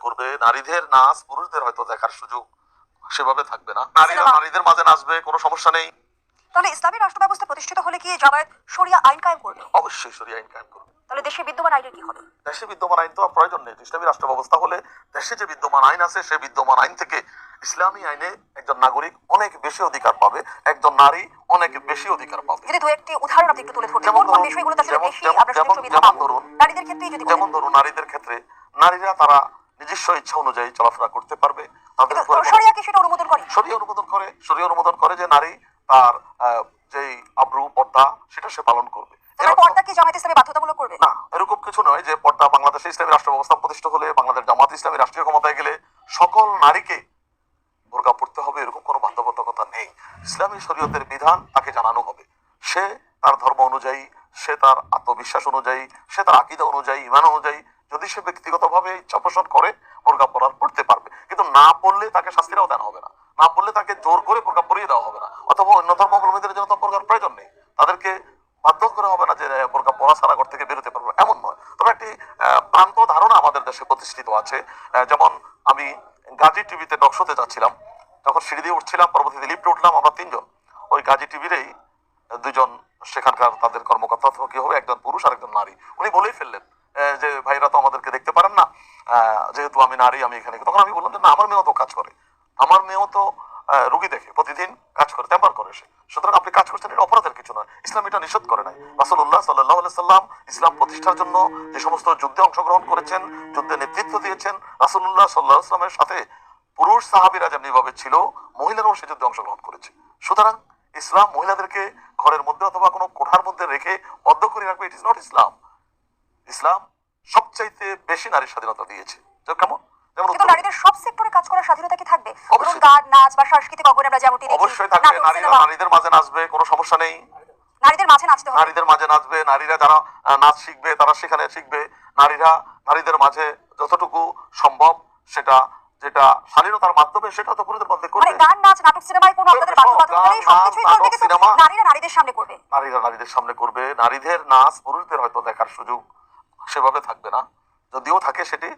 করবে। নারীদের নাচ পুরুষদের হয়তো দেখার সুযোগ সেভাবে থাকবে না। নারীরা নারীদের মাঝে নাচবে কোনো সমস্যা নেই। তাহলে ইসলামী রাষ্ট্র ব্যবস্থা প্রতিষ্ঠিত হলে কি জামায়াত শরিয়া আইন কায়েম করবে? অবশ্যই সরিয়ে আইন কায়েম করবে। তাহলে দেশে বিদ্যমান আইনের কি হবে? দেশে বিদ্যমান আইন তো প্রয়োজন নেই। ইসলামী রাষ্ট্র ব্যবস্থা হলে দেশে যে বিদ্যমান আইন আছে সেই বিদ্যমান আইন থেকে ইসলামী আইনে একজন নাগরিক অনেক বেশি অধিকার পাবে একজন নারী অনেক বেশি অধিকার পাবে। যদি দু একটি উদাহরণ আপনি একটু তুলে ধরতেন যেমন ধরুন, বিষয়গুলোতে আসলে বেশি যেমন- আমরা সুযোগ সুবিধা পাবো নারীদের ক্ষেত্রেই যদি যেমন ধরুন নারীদের ক্ষেত্রে নারীরা তারা নিজস্ব ইচ্ছা অনুযায়ী চলাফেরা করতে পারবে। তাদের শরিয়া কি সেটা অনুমোদন করে? শরীয় অনুমোদন করে শরীয় অনুমোদন করে যে নারী তার যেই আব্রু পর্দা সেটা সে পালন করবে। এর তাহলে অর্থ- পর্দা কি জামায়াত ইসলামী বাধ্যতামূলক করবে? না এরকম কিছু নয় যে পর্দা বাংলাদেশে ইসলামী রাষ্ট্র ব্যবস্থা প্রতিষ্ঠিত হলে বাংলাদেশ জামাত ইসলামী রাষ্ট্রীয় ক্ষমতায় গেলে সকল নারীকে বোরকা পড়তে হবে এরকম কোনো বাধ্যবাধকতা নেই। ইসলামী শরীয়তের বিধান তাকে জানানো হবে। সে তার ধর্ম অনুযায়ী সে তার আত্মবিশ্বাস অনুযায়ী সে তার আকিদা অনুযায়ী ইমান অনুযায়ী যদি সে ব্যক্তিগতভাবে ইচ্ছা পোষণ করে বোরকা পরার পড়তে পারবে। কিন্তু না পড়লে তাকে শাস্তিরাও দেওয়া হবে না। না পড়লে তাকে জোর করে বোরকা পরিয়ে দেওয়া হবে না। অথবা অন্য ধর্মাবলম্বীদের জন্য তো প্রয়োজন নেই। তাদেরকে বাধ্য করে হবে না যে বোরকা পরা সারা ঘর থেকে বেরোতে পারবে এমন নয়। তবে একটি আহ, ভ্রান্ত ধারণা আমাদের দেশে প্রতিষ্ঠিত আছে। যেমন আমি গাজী টিভিতে ডকশোতে যাচ্ছিলাম। যখন সিঁড়ি দিয়ে উঠছিলাম পরবর্তীতে লিফটে উঠলাম আমরা তিনজন। ওই গাজী টিভিরই দুজন সেখানকার তাদের কর্মকর্তা কি হবে? একজন পুরুষ আর একজন নারী। উনি বলেই ফেললেন যে ভাইরা তো আমাদেরকে দেখতে পারেন না যেহেতু আমি নারী, আমি এখানে তখন আমি বললাম যে, না, আমার মেয়েও তো কাজ করে। আমার মেয়েও তো রুগী দেখে, প্রতিদিন কাজ করে তেমন করে সে। সুতরাং আপনি কাজ করছেন, এটা অপরাধের কিছু নয়। ইসলাম এটা নিষেধ করে নাই। রাসুল্লাহ সাল্লাহ সাল্লাম ইসলাম প্রতিষ্ঠার জন্য যে সমস্ত যুদ্ধে অংশগ্রহণ করেছেন, যুদ্ধে নেতৃত্ব দিয়েছেন রাসুল্লাহ সাল্লাহ ইসলামের সাথে পুরুষ সাহাবিরা যেমনিভাবে ছিল, মহিলারাও সে যুদ্ধে অংশগ্রহণ করেছে। সুতরাং ইসলাম মহিলাদেরকে ঘরের মধ্যে অথবা কোনো কোঠার মধ্যে রেখে বদ্ধ করে রাখবে ইট ইজ নট ইসলাম ইসলাম সবচাইতে বেশি নারীর স্বাধীনতা দিয়েছে। কেমন? যেমন কিন্তু নারীদের সব সেক্টরে কাজ করার স্বাধীনতা কি থাকবে? ধরুন গান নাচ বা সাংস্কৃতিক অঙ্গনে আমরা যেমনটি দেখি অবশ্যই থাকবে। নাটক, নারীরা সিনেমা, নারীদের মাঝে নাচবে কোনো সমস্যা নেই। নারীদের মাঝে নাচতে হবে। নারীদের মাঝে নাচবে নারীরা যারা নাচ শিখবে তারা সেখানে শিখবে। নারীরা নারীদের মাঝে যতটুকু সম্ভব সেটা যেটা শালীনতার মাধ্যমে সেটা তো পুরুষদের মধ্যে মানে করবে গান নাচ নাটক সিনেমায় কোনো আপনাদের বাধ্যবাধকতা নেই সবকিছুই করবে কিন্তু নারীরা নারীদের সামনে করবে। নারীরা নারীদের সামনে করবে। নারীদের নাচ পুরুষদের হয়তো দেখার সুযোগ সেভাবে থাকবে না। যদিও থাকে সেটি।